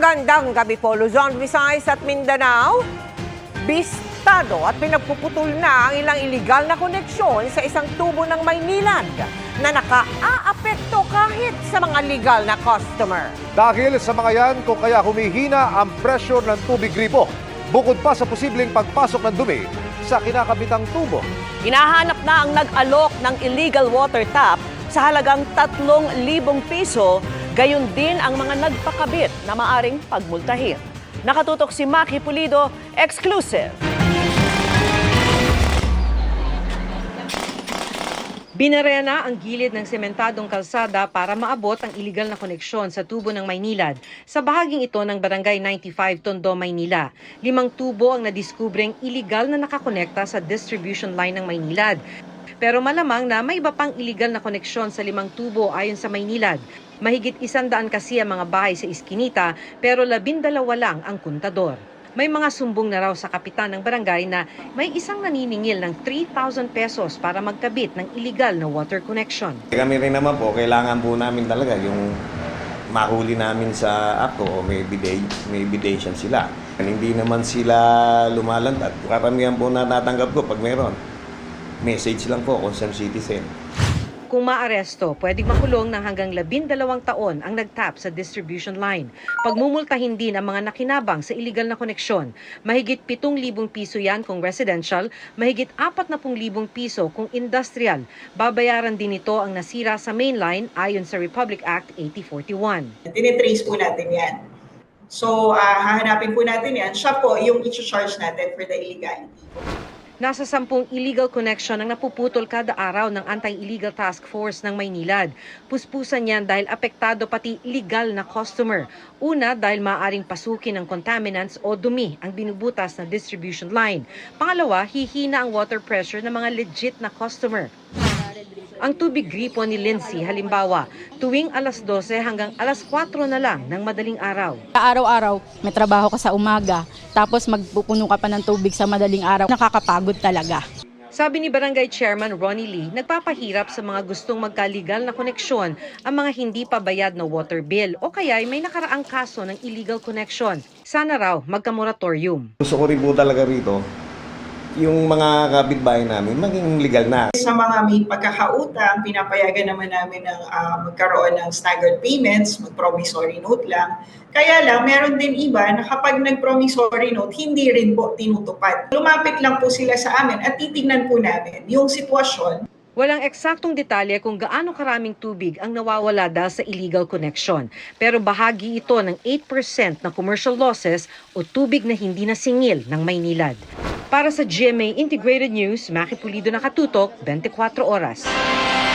Magandang gabi po, Luzon, Visayas at Mindanao. Bistado at pinagpuputol na ang ilang iligal na koneksyon sa isang tubo ng Maynilad na naka-aapekto kahit sa mga legal na customer. Dahil sa mga yan kung kaya humihina ang pressure ng tubig gripo. Bukod pa sa posibleng pagpasok ng dumi sa kinakabitang tubo. Hinahanap na ang nag-alok ng illegal water tap sa halagang 3,000 piso, gayon din ang mga nagpakabit na maaring pagmultahin. Nakatutok si Maki Pulido, exclusive. Binarena na ang gilid ng sementadong kalsada para maabot ang iligal na koneksyon sa tubo ng Maynilad sa bahaging ito ng Barangay 95 Tondo, Maynila. Limang tubo ang nadiskubreng iligal na nakakonekta sa distribution line ng Maynilad. Pero malamang na may iba pang iligal na koneksyon sa limang tubo ayon sa Maynilad. Mahigit isandaan kasi ang mga bahay sa Iskinita pero labindalawa lang ang kontador. May mga sumbong na raw sa kapitan ng barangay na may isang naniningil ng 3,000 pesos para magkabit ng illegal na water connection. Kami rin naman po, kailangan po namin talaga yung mahuli namin sa ako o may biday, may bidation sila. Hindi naman sila lumalantad. Karamihan po na natanggap ko pag meron. Message lang po, concerned citizen. Kung maaresto, pwedeng makulong ng hanggang 12 taon ang nagtap sa distribution line. Pagmumultahin din ang mga nakinabang sa illegal na koneksyon. Mahigit 7,000 piso yan kung residential, mahigit 40,000 piso kung industrial. Babayaran din ito ang nasira sa mainline ayon sa Republic Act 8041. Tinitrace po natin yan. So, ah, hahanapin po natin yan. Siya po yung i-charge natin for the illegality. Nasa sampung illegal connection ang napuputol kada araw ng Anti-Illegal Task Force ng Maynilad. Puspusan yan dahil apektado pati legal na customer. Una dahil maaaring pasukin ng contaminants o dumi ang binubutas na distribution line. Pangalawa, hihina ang water pressure ng mga legit na customer. Ang tubig gripo ni Lindsay halimbawa, tuwing alas 12 hanggang alas 4 na lang ng madaling araw. Araw-araw, may trabaho ka sa umaga, tapos magpupuno ka pa ng tubig sa madaling araw. Nakakapagod talaga. Sabi ni Barangay Chairman Ronnie Lee, nagpapahirap sa mga gustong magkaligal na koneksyon ang mga hindi pa bayad na water bill o kaya may nakaraang kaso ng illegal connection. Sana raw magka-moratorium. Gusto ko rin po talaga rito, yung mga kapitbahay namin maging legal na. Sa mga may pagkakautang, pinapayagan naman namin ng ah, magkaroon ng staggered payments, mag-promissory note lang. Kaya lang, meron din iba na kapag nag-promissory note, hindi rin po tinutupad. Lumapit lang po sila sa amin at titignan po namin yung sitwasyon Walang eksaktong detalye kung gaano karaming tubig ang nawawala dahil sa illegal connection. Pero bahagi ito ng 8% na commercial losses o tubig na hindi nasingil ng Maynilad. Para sa GMA Integrated News, Maki Pulido nakatutok, 24 oras.